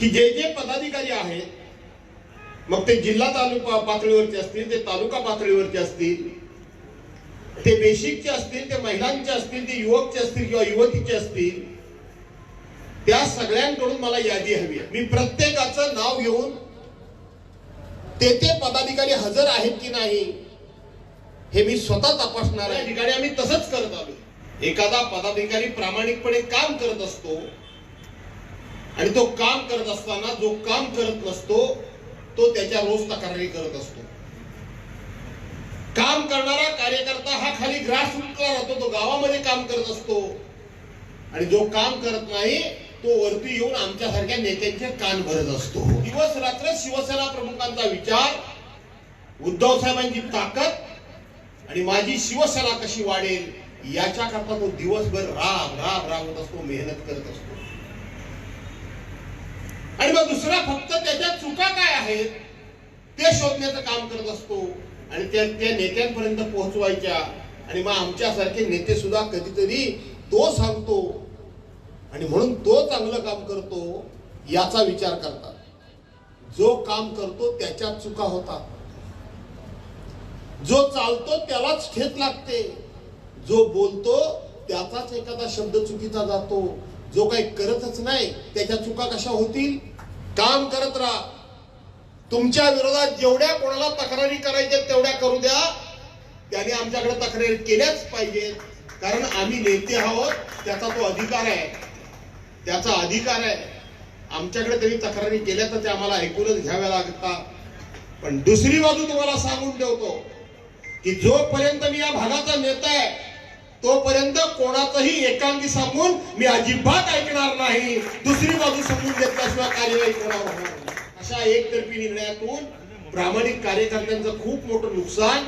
की जे जे पदाधिकारी आहेत मग ते जिल्हा तालुका पातळीवरचे असतील ते तालुका पातळीवरचे असतील ते बेसिकचे असतील ते महिलांचे असतील ते युवकचे असतील किंवा युवतीचे असतील त्या सगळ्यांकडून मला यादी हवी आहे. मी प्रत्येकाचं नाव घेऊन ते ते पदाधिकारी हजर आहेत की नाही हे मी स्वतः तपासणार आहे. ठिकाणी आम्ही तसंच करत आलो एखादा पदाधिकारी प्रामाणिकपणे काम करत असतो आणि तो काम करत असताना जो काम करत नसतो तो त्याच्या रोज तक्रारी करत असतो. काम करणारा कार्यकर्ता हा खाली ग्रास उठला राहतो तो गावामध्ये काम करत असतो. आणि जो काम करत नाही तो वरती येऊन आमच्यासारख्या नेत्यांचे कान भरत असतो. दिवस रात्र शिवसेना प्रमुखांचा विचार उद्धव साहेबांची ताकद आणि माझी शिवसेना कशी वाढेल याच्या करता तो दिवसभर राब राब राबत असतो मेहनत करत असतो. आणि मग दुसरा फक्त त्याच्या चुका काय आहेत? ते शोधण्याचं काम करत असतो. आणि त्या त्या नेत्यांपर्यंत पोहोचवायच्या. आणि मग आमच्यासारखे नेते सुद्धा कधीतरी तो सांगतो. आणि म्हणून तो चांगलं काम करतो याचा विचार करतात. जो काम करतो त्याच्यात चुका होतात. जो चालतो त्यालाच ठेच लागते. जो बोलतो त्याचाच एखादा शब्द चुकीचा जातो. जो काही करतच नाही त्याच्या चुका कशा होतील? काम करत राहा. तुमच्या विरोधात जेवढ्या कोणाला तक्रारी करायच्या तेवढ्या करू द्या. त्याने आमच्याकडे तक्रारी केल्याच पाहिजेत. कारण आम्ही नेते आहोत त्याचा तो अधिकार आहे. त्याचा अधिकार आहे. आमच्याकडे त्यांनी तक्रारी केल्या तर ते आम्हाला ऐकूनच घ्याव्या लागतात पण दुसरी बाजू तुम्हाला सांगून ठेवतो की जोपर्यंत मी या भागाचा नेता आहे तोपर्यंत कोणाचंही एकांगी सांगून मी अजिबात ऐकणार नाही. दुसरी बाजू समजून घेतल्याशिवाय कार्यवाही कोणावर होणार नाही. अशा एकतर्फी निर्णयातून प्रामाणिक कार्यकर्त्यांचं खूप मोठं नुकसान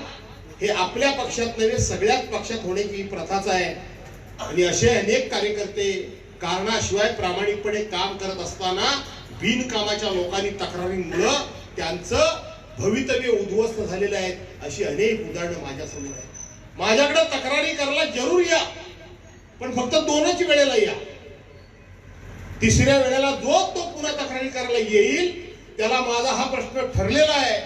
हे आपल्या पक्षात नव्हे सगळ्याच पक्षात होण्याची प्रथाच आहे. आणि असे अनेक कार्यकर्ते कारणाशिवाय प्रामाणिकपणे काम करत असताना बिनकामाच्या लोकांनी तक्रारींमुळं त्यांचं भवितव्य उद्ध्वस्त झालेलं आहे. अशी अनेक उदाहरणं माझ्यासमोर आहेत. माझ्याकडे तक्रारी करायला जरूर या. पण फक्त दोनच वेळेला या. तिसऱ्या वेळेला जो तो पुन्हा तक्रारी करायला येईल त्याला माझा हा प्रश्न ठरलेला आहे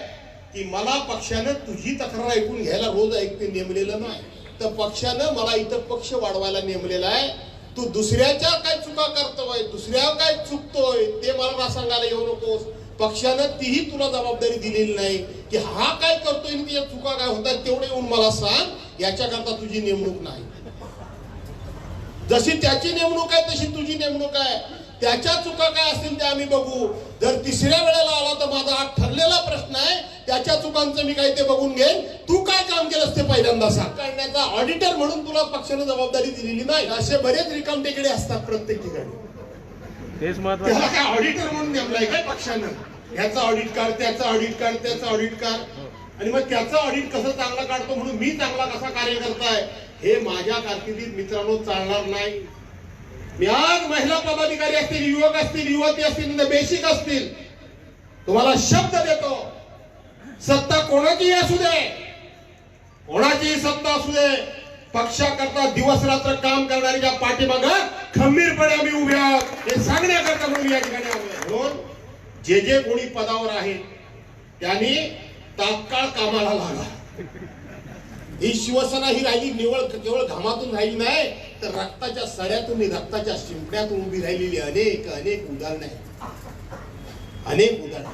की मला पक्षानं तुझी तक्रार ऐकून घ्यायला रोज ऐकते नेमलेलं नाही. तर पक्षानं मला इथं पक्ष वाढवायला नेमलेला आहे. तू दुसऱ्याच्या काय चुका करतोय दुसऱ्या काय चुकतोय ते मला सांगायला येऊ नकोस. पक्षानं तीही तुला जबाबदारी दिलेली नाही की हा काय करतोय आणि चुका काय होतात तेवढे येऊन मला सांग याच्याकरता तुझी नेमणूक नाही. जशी त्याची नेमणूक आहे तशी तुझी नेमणूक आहे. त्याच्या चुका काय असतील त्या आम्ही बघू. जर तिसऱ्या वेळेला आला तर माझा हा ठरलेला प्रश्न आहे त्याच्या चुकांचं मी काय ते बघून घेईन. तू काय काम केलंस ते पहिल्यांदा सांग. करण्याचा ऑडिटर म्हणून तुला पक्षानं जबाबदारी दिलेली नाही. असे बरेच रिकाम टेकडे असतात प्रत्येक ठिकाणी. तेच महत्वाचं. त्याला काय ऑडिटर म्हणून नेमलाय काय पक्षानं? ह्याचा ऑडिट कर त्याचा ऑडिट कर त्याचा ऑडिट कर आणि मग त्याचा ऑडिट कसं चांगलं काढतो म्हणून मी चांगला कसा कार्य करताय हे माझ्या कारकिर्दीत मित्रांनो चालणार नाही. मी आज महिला पदाधिकारी असतील युवक असतील युवती असतील म्हणजे बेसिक असतील तुम्हाला शब्द देतो. सत्ता कोणाचीही असू दे. कोणाचीही सत्ता असू दे. पक्षाकरता दिवस रात्र काम करणाऱ्या पाठीमाग खंबीरपणे आम्ही उभे आहोत हे सांगण्याकरता म्हणून या ठिकाणी म्हणून जे जे कोणी पदावर आहेत त्यांनी तात्काळ कामाला लागा. ही शिवसेना ही राहिली निवळ केवळ घामातून राहिली नाही तर रक्ताच्या सड्यातून रक्ताच्या शिंपण्यातून उभी राहिलेली अनेक अनेक उदाहरणं आहेत. अनेक उदाहरणं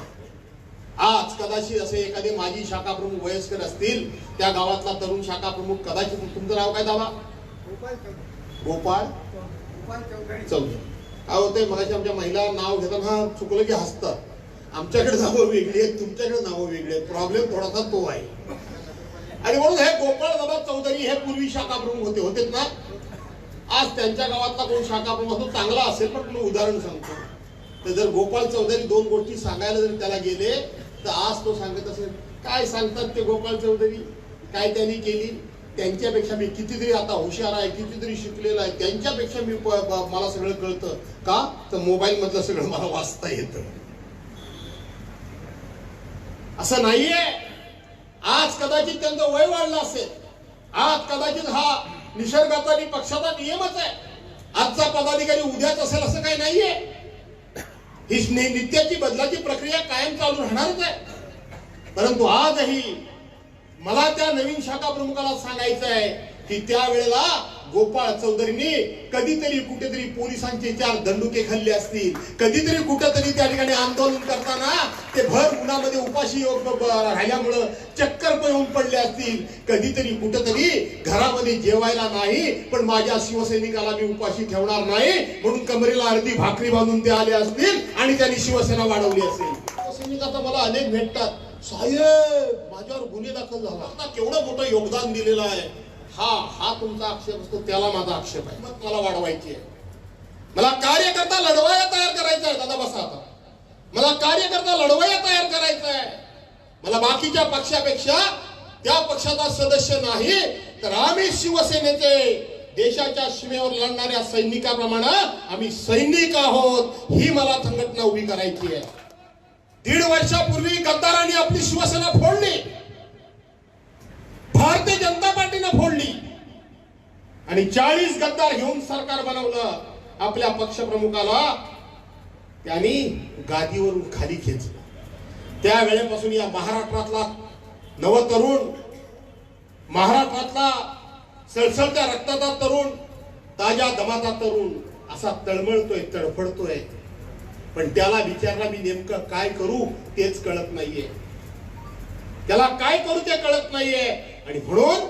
आज कदाचित असे एखादे माजी शाखा प्रमुख वयस्कर असतील त्या गावातला तरुण शाखा प्रमुख कदाचित तुमचं नाव काय दावा गोपाळ चौधरी. काय होतंय मगाशी आमच्या महिला नाव घेताना चुकलं की हसतात. आमच्याकडे नावं वेगळी आहेत तुमच्याकडे नावं वेगळी आहेत. प्रॉब्लेम थोडासा तो आहे. आणि म्हणून हे गोपाळ दादा चौधरी हे पूर्वी शाखा प्रमुख होते होते ना? आज त्यांच्या गावातला कोण शाखा प्रमुख असतो चांगला असेल पण तुम्ही उदाहरण सांगतो. तर जर गोपाळ चौधरी दोन गोष्टी सांगायला जर त्याला गेले तर आज तो सांगत असेल काय सांगतात ते गोपाळ चौधरी? काय त्यांनी केली? त्यांच्यापेक्षा मी कितीतरी आता हुशार आहे कितीतरी शिकलेला आहे. त्यांच्यापेक्षा मी मला सगळं कळतं. का? तर मोबाईल मधलं सगळं मला वाचता येतं. असं नाहीये. आज कदाचित त्यांचं वय वाढलं असेल. आज कदाचित हा निसर्गाचा आणि पक्षाचा नियमच आहे. आजचा पदाधिकारी उद्याच असेल असं काही नाहीये. ही नित्याची बदलाची प्रक्रिया कायम चालू राहणारच आहे. परंतु आजही मला त्या नवीन शाखा प्रमुखाला सांगायचं आहे की त्यावेळेला गोपाळ चौधरींनी कधीतरी कुठेतरी पोलिसांचे चार दंडुके खाल्ले असतील. कधीतरी कुठेतरी त्या ठिकाणी आंदोलन करताना ते भर उन्हामध्ये उपाशी योग- राहिल्यामुळं चक्कर पण येऊन पडले असतील. कधीतरी कुठेतरी घरामध्ये जेवायला नाही पण माझ्या शिवसैनिकाला मी उपाशी ठेवणार नाही म्हणून कमरेला अर्धी भाकरी बांधून ते आले असतील आणि त्यांनी शिवसेना वाढवली असेल. शिवसैनिक आता मला अनेक भेटतात. साहेब माझ्यावर गुन्हे दाखल झाला. आता केवढं मोठं योगदान दिलेलं आहे. हा हा तुमचा आक्षेप असतो त्याला माझा आक्षेप आहे. मग मला वाढवायची आहे. मला कार्यकर्ता लढवाया तयार करायचा आहे. दादा बसा आता. मला कार्यकर्ता लढवाया तयार करायचा आहे. मला बाकीच्या पक्षापेक्षा त्या पक्षाचा सदस्य नाही तर आम्ही शिवसेनेचे देशाच्या सीमेवर लढणाऱ्या सैनिकाप्रमाणे आम्ही सैनिक आहोत ही मला संघटना उभी करायची आहे. दीड वर्षापूर्वी गद्दारांनी आपली शिवसेना फोडली. भारतीय जनता पार्टीनं फोडली. आणि चाळीस गद्दार घेऊन सरकार बनवलं आपल्या पक्षप्रमुखाला. त्यांनी गादीवरून खाली खेचलं. त्यावेळेपासून या महाराष्ट्रातला नवतरुण महाराष्ट्रातला सळसळत्या रक्ताचा तरुण ताज्या दमाचा तरुण असा तळमळतोय तडफडतोय. पण त्याला विचारला मी नेमकं काय करू? तेच कळत नाहीये. त्याला काय करू ते कळत नाहीये. आणि म्हणून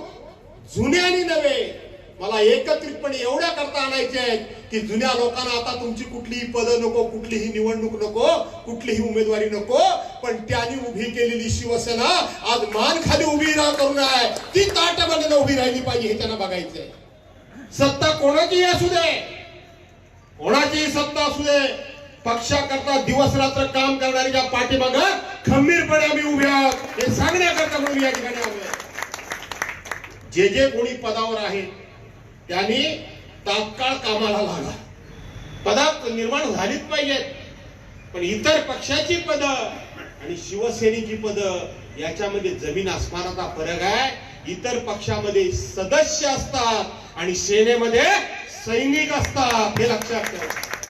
जुने आणि नवे मला एकत्रितपणे एवढ्या करता आणायचे आहेत की जुन्या लोकांना आता तुमची कुठलीही पदं नको कुठलीही निवडणूक नको कुठलीही उमेदवारी नको पण त्यांनी उभी केलेली शिवसेना आज मान खाली उभी राह करून आहे. ती ताटबंदीनं उभी राहिली पाहिजे हे त्यांना बघायचंय. सत्ता कोणाचीही असू दे कोणाचीही सत्ता असू दे पक्षाकरता दिवस रात्र काम करणाऱ्या पाठीमाग खंबीरपणे आम्ही उभे आहोत हे सांगण्याकरता म्हणून या ठिकाणी आलो जे जे कोणी पदावर आहेत त्यांनी तात्काळ कामाला लागा. पदार्थ निर्माण झालीच पाहिजेत पण इतर पक्षाची पद आणि शिवसेनेची पद याच्यामध्ये जमीन आसमानाचा फरक आहे. इतर पक्षामध्ये सदस्य असतात आणि सेनेमध्ये सैनिक असतात हे लक्षात ठेवा.